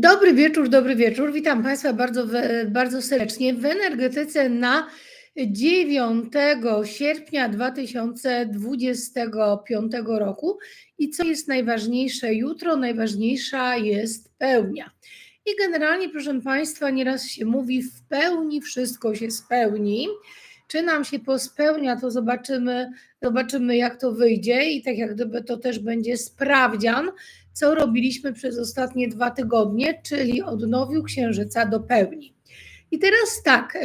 Dobry wieczór, dobry wieczór. Witam Państwa bardzo, bardzo serdecznie w energetyce na 9 sierpnia 2025 roku. I co jest najważniejsze jutro? Najważniejsza jest pełnia. I generalnie, proszę Państwa, nieraz się mówi, w pełni wszystko się spełni. Czy nam się pospełnia, to zobaczymy, zobaczymy, jak to wyjdzie, i tak jak gdyby to też będzie sprawdzian co robiliśmy przez ostatnie dwa tygodnie, czyli odnowił księżyca do pełni. I teraz tak,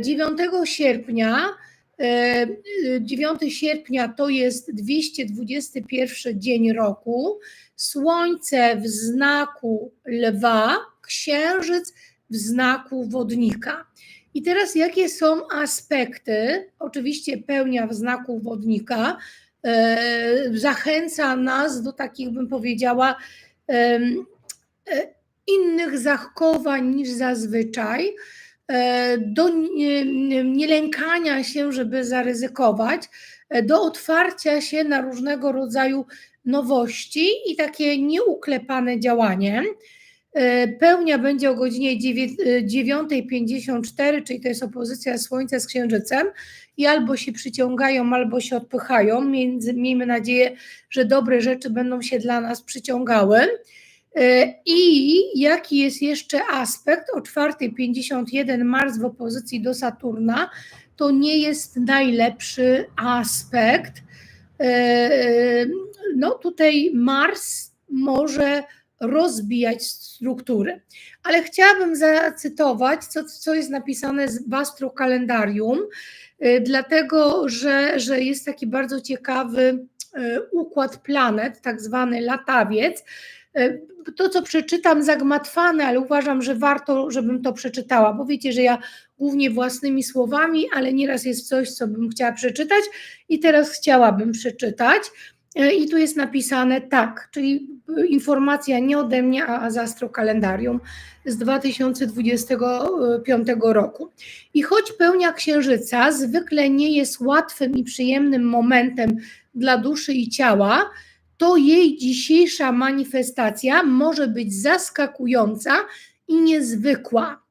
9 e, sierpnia, 9 e, sierpnia to jest 221 dzień roku, Słońce w znaku lwa, Księżyc w znaku wodnika. I teraz jakie są aspekty? Oczywiście pełnia w znaku wodnika, zachęca nas do takich, bym powiedziała, e, innych zachowań niż zazwyczaj, e, do nielękania się, żeby zaryzykować, do otwarcia się na różnego rodzaju nowości i takie nieuklepane działanie. Pełnia będzie o godzinie 9.54, czyli to jest opozycja Słońca z Księżycem i albo się przyciągają, albo się odpychają. Miejmy nadzieję, że dobre rzeczy będą się dla nas przyciągały. E, I jaki jest jeszcze aspekt? O 4.51 Mars w opozycji do Saturna to nie jest najlepszy aspekt. E, no tutaj Mars może rozbijać struktury. Ale chciałabym zacytować, co, co jest napisane w astrokalendarium, Y, dlatego że, że jest taki bardzo ciekawy y, układ planet, tak zwany latawiec. Y, to, co przeczytam, zagmatwane, ale uważam, że warto, żebym to przeczytała, bo wiecie, że ja głównie własnymi słowami, ale nieraz jest coś, co bym chciała przeczytać i teraz chciałabym przeczytać. I tu jest napisane tak, czyli informacja nie ode mnie, a z astrokalendarium z 2025 roku. I choć pełnia księżyca zwykle nie jest łatwym i przyjemnym momentem dla duszy i ciała, to jej dzisiejsza manifestacja może być zaskakująca i niezwykła.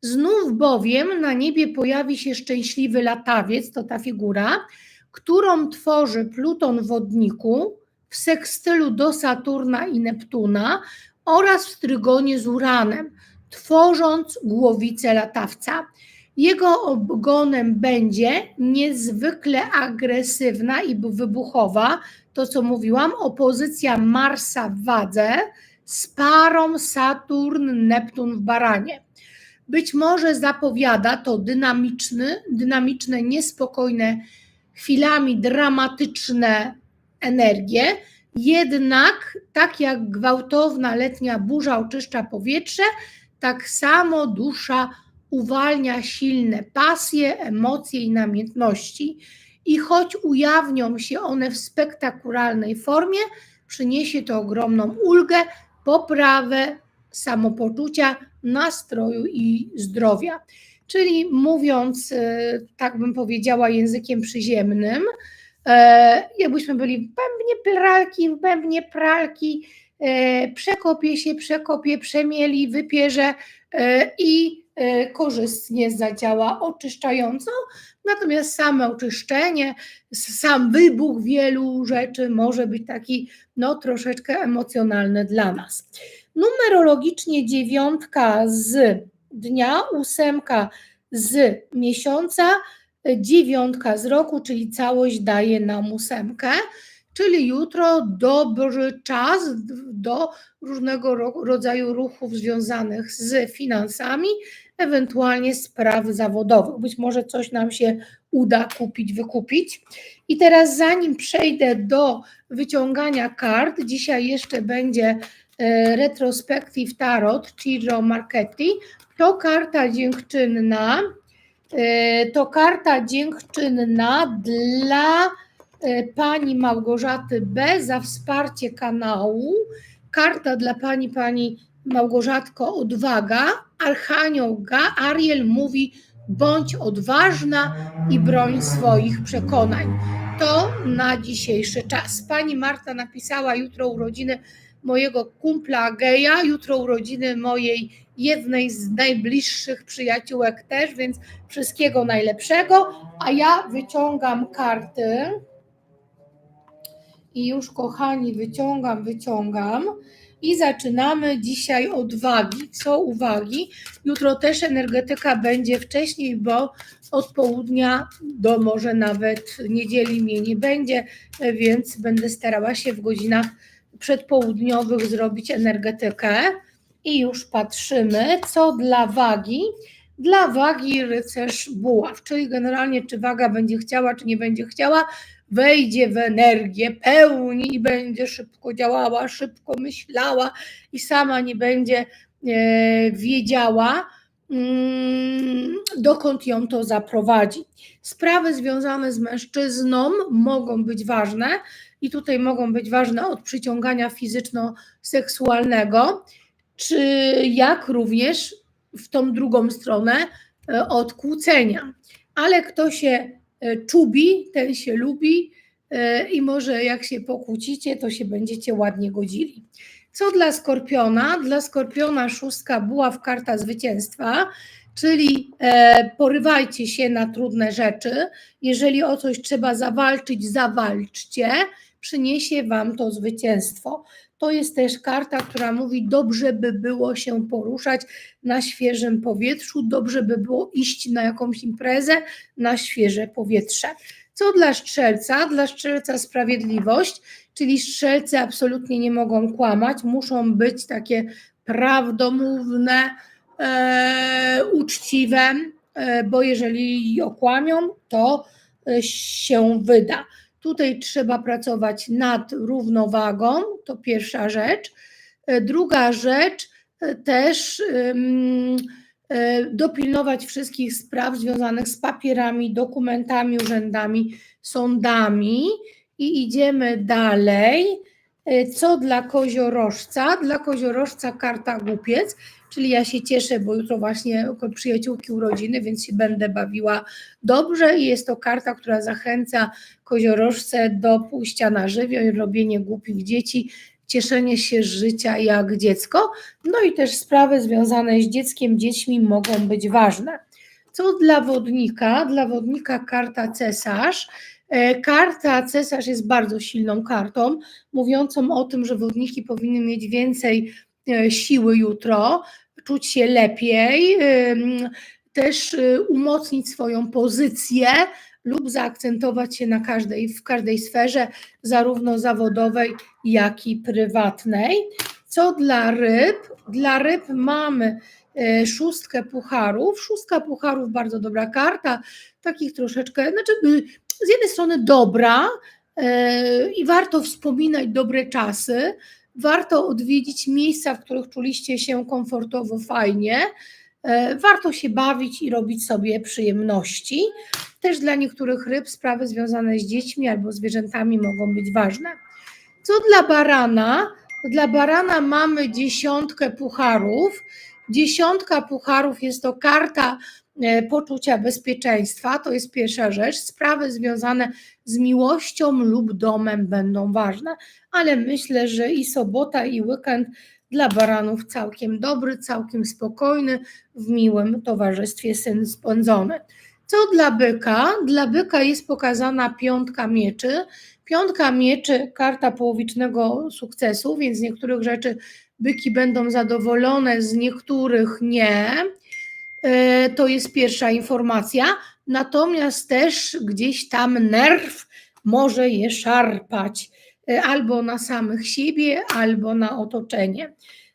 Znów bowiem na niebie pojawi się szczęśliwy latawiec, to ta figura, którą tworzy Pluton wodniku w sekstylu do Saturna i Neptuna oraz w trygonie z Uranem, tworząc głowicę latawca. Jego ogonem będzie niezwykle agresywna i wybuchowa, to co mówiłam, opozycja Marsa w wadze z parą Saturn-Neptun w baranie. Być może zapowiada to dynamiczny, dynamiczne, niespokojne, chwilami dramatyczne energie, jednak tak jak gwałtowna letnia burza oczyszcza powietrze, tak samo dusza uwalnia silne pasje, emocje i namiętności. I choć ujawnią się one w spektakularnej formie, przyniesie to ogromną ulgę, poprawę samopoczucia, nastroju i zdrowia. Czyli mówiąc, e, tak bym powiedziała, językiem przyziemnym, e, jakbyśmy byli w bębnie pralki, w bębnie pralki, e, przekopie się, przekopie, przemieli, wypierze i korzystnie zadziała oczyszczająco. Natomiast same oczyszczenie, sam wybuch wielu rzeczy może być taki no, troszeczkę emocjonalny dla nas. Numerologicznie dziewiątka z dnia, ósemka z miesiąca, dziewiątka z roku, czyli całość daje nam ósemkę, czyli jutro dobry czas do różnego rodzaju ruchów związanych z finansami, ewentualnie spraw zawodowych. Być może coś nam się uda kupić, wykupić. I teraz, zanim przejdę do wyciągania kart, dzisiaj jeszcze będzie e, retrospective tarot, Chiro Marchetti, to karta dziękczynna, e, to karta dziękczynna dla e, pani Małgorzaty B za wsparcie kanału. Karta dla pani, pani Małgorzatko, odwaga. Archanioł Ariel mówi: bądź odważna i broń swoich przekonań. To na dzisiejszy czas. Pani Marta napisała jutro urodziny mojego kumpla geja, jutro urodziny mojej jednej z najbliższych przyjaciółek też, więc wszystkiego najlepszego. A ja wyciągam karty. I już, kochani, wyciągam, wyciągam. I zaczynamy dzisiaj od wagi. Co uwagi? Jutro też energetyka będzie wcześniej, bo od południa do może nawet niedzieli mnie nie będzie, więc będę starała się w godzinach przedpołudniowych zrobić energetykę. I już patrzymy, co dla wagi. Dla wagi rycerz buław, czyli generalnie czy waga będzie chciała, czy nie będzie chciała, wejdzie w energię pełni i będzie szybko działała, szybko myślała i sama nie będzie e, wiedziała, mm, dokąd ją to zaprowadzi. Sprawy związane z mężczyzną mogą być ważne i tutaj mogą być ważne od przyciągania fizyczno-seksualnego, czy jak również w tą drugą stronę e, od kłócenia. Ale kto się czubi, ten się lubi e, i może jak się pokłócicie, to się będziecie ładnie godzili. Co dla skorpiona? Dla skorpiona szóstka była w karta zwycięstwa, czyli porywajcie się na trudne rzeczy. Jeżeli o coś trzeba zawalczyć, zawalczcie, przyniesie wam to zwycięstwo. To jest też karta, która mówi, dobrze by było się poruszać na świeżym powietrzu, dobrze by było iść na jakąś imprezę na świeże powietrze. Co dla strzelca? Dla strzelca sprawiedliwość, czyli strzelcy absolutnie nie mogą kłamać, muszą być takie prawdomówne, e, uczciwe, e, bo jeżeli okłamią, to e, się wyda. Tutaj trzeba pracować nad równowagą, to pierwsza rzecz. E, druga rzecz, e, też e, dopilnować wszystkich spraw związanych z papierami, dokumentami, urzędami, sądami. I idziemy dalej. Co dla koziorożca? Dla koziorożca karta głupiec, czyli ja się cieszę, bo jutro właśnie przyjaciółki urodziny, więc się będę bawiła dobrze i jest to karta, która zachęca koziorożce do pójścia na żywioł i robienie głupich dzieci, cieszenie się życia jak dziecko. No i też sprawy związane z dzieckiem, dziećmi mogą być ważne. Co dla wodnika? Dla wodnika karta cesarz. E, karta cesarz jest bardzo silną kartą, mówiącą o tym, że wodniki powinny mieć więcej e, siły jutro, czuć się lepiej, też y, umocnić swoją pozycję lub zaakcentować się na każdej, w każdej sferze, zarówno zawodowej, jak i prywatnej. Co dla ryb? Dla ryb mamy e, szóstkę pucharów. Szóstka pucharów, bardzo dobra karta, takich troszeczkę, znaczy y, z jednej strony dobra i warto wspominać dobre czasy, warto odwiedzić miejsca, w których czuliście się komfortowo, fajnie. E, warto się bawić i robić sobie przyjemności. Też dla niektórych ryb sprawy związane z dziećmi albo zwierzętami mogą być ważne. Co dla barana? Dla barana mamy dziesiątkę pucharów. Dziesiątka pucharów jest to karta poczucia bezpieczeństwa, to jest pierwsza rzecz. Sprawy związane z miłością lub domem będą ważne, ale myślę, że i sobota, i weekend dla baranów całkiem dobry, całkiem spokojny, w miłym towarzystwie syn spędzony. Co dla byka? Dla byka jest pokazana piątka mieczy. Piątka mieczy, karta połowicznego sukcesu, więc niektórych rzeczy byki będą zadowolone, z niektórych nie. E, to jest pierwsza informacja. Natomiast też gdzieś tam nerw może je szarpać e, albo na samych siebie, albo na otoczenie.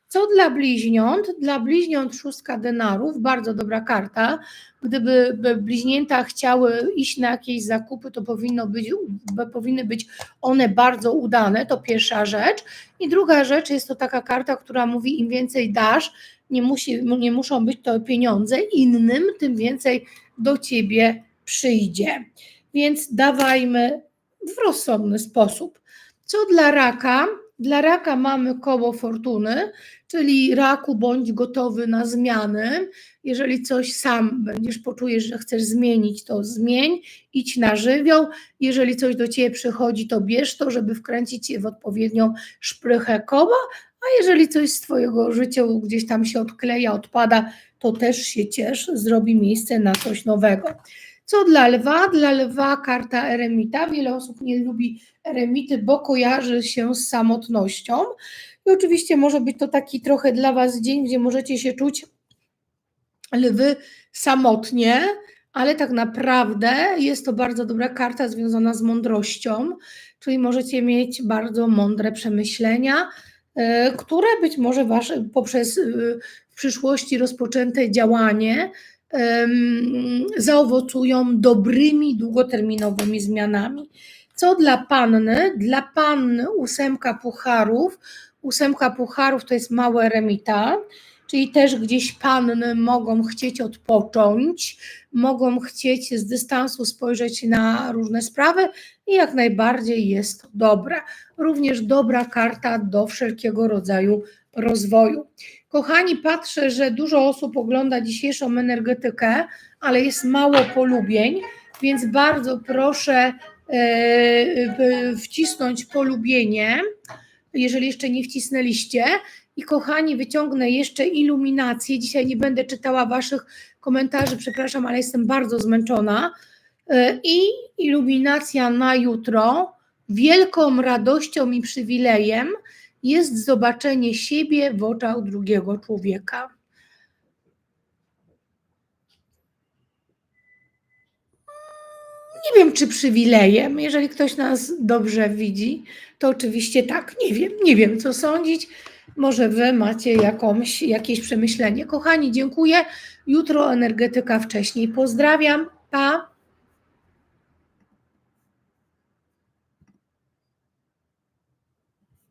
Co dla bliźniąt? Dla bliźniąt szóstka denarów, bardzo dobra karta. Gdyby bliźnięta chciały iść na jakieś zakupy, to powinno być, powinny być one bardzo udane, to pierwsza rzecz. I druga rzecz jest to taka karta, która mówi im więcej dasz, nie, musi, nie muszą być to pieniądze innym, tym więcej do ciebie przyjdzie. Więc dawajmy w rozsądny sposób. Co dla raka? Dla raka mamy koło fortuny, czyli raku bądź gotowy na zmiany. Jeżeli coś sam będziesz poczujesz, że chcesz zmienić, to zmień, idź na żywioł. Jeżeli coś do ciebie przychodzi, to bierz to, żeby wkręcić je w odpowiednią szprychę koła, A jeżeli coś z Twojego życia gdzieś tam się odkleja, odpada, to też się ciesz, zrobi miejsce na coś nowego. Co dla lwa? Dla lwa karta eremita. Wiele osób nie lubi eremity, bo kojarzy się z samotnością. I oczywiście może być to taki trochę dla Was dzień, gdzie możecie się czuć lwy samotnie, ale tak naprawdę jest to bardzo dobra karta związana z mądrością, czyli możecie mieć bardzo mądre przemyślenia, e, które być może wasze, poprzez e, w przyszłości rozpoczęte działanie zaowocują dobrymi, długoterminowymi zmianami. Co dla panny? Dla panny ósemka pucharów. Ósemka pucharów to jest małe remita, czyli też gdzieś panny mogą chcieć odpocząć, mogą chcieć z dystansu spojrzeć na różne sprawy i jak najbardziej jest dobra. Również dobra karta do wszelkiego rodzaju rozwoju. Kochani, patrzę, że dużo osób ogląda dzisiejszą energetykę, ale jest mało polubień, więc bardzo proszę e, wcisnąć polubienie, jeżeli jeszcze nie wcisnęliście. I kochani, wyciągnę jeszcze iluminację. Dzisiaj nie będę czytała Waszych komentarzy, przepraszam, ale jestem bardzo zmęczona. E, I iluminacja na jutro. Wielką radością i przywilejem jest zobaczenie siebie w oczach drugiego człowieka. Nie wiem, czy przywilejem. Jeżeli ktoś nas dobrze widzi, to oczywiście tak. Nie wiem, nie wiem, co sądzić. Może wy macie jakąś, jakieś przemyślenie. Kochani, dziękuję. Jutro energetyka wcześniej. Pozdrawiam. Pa.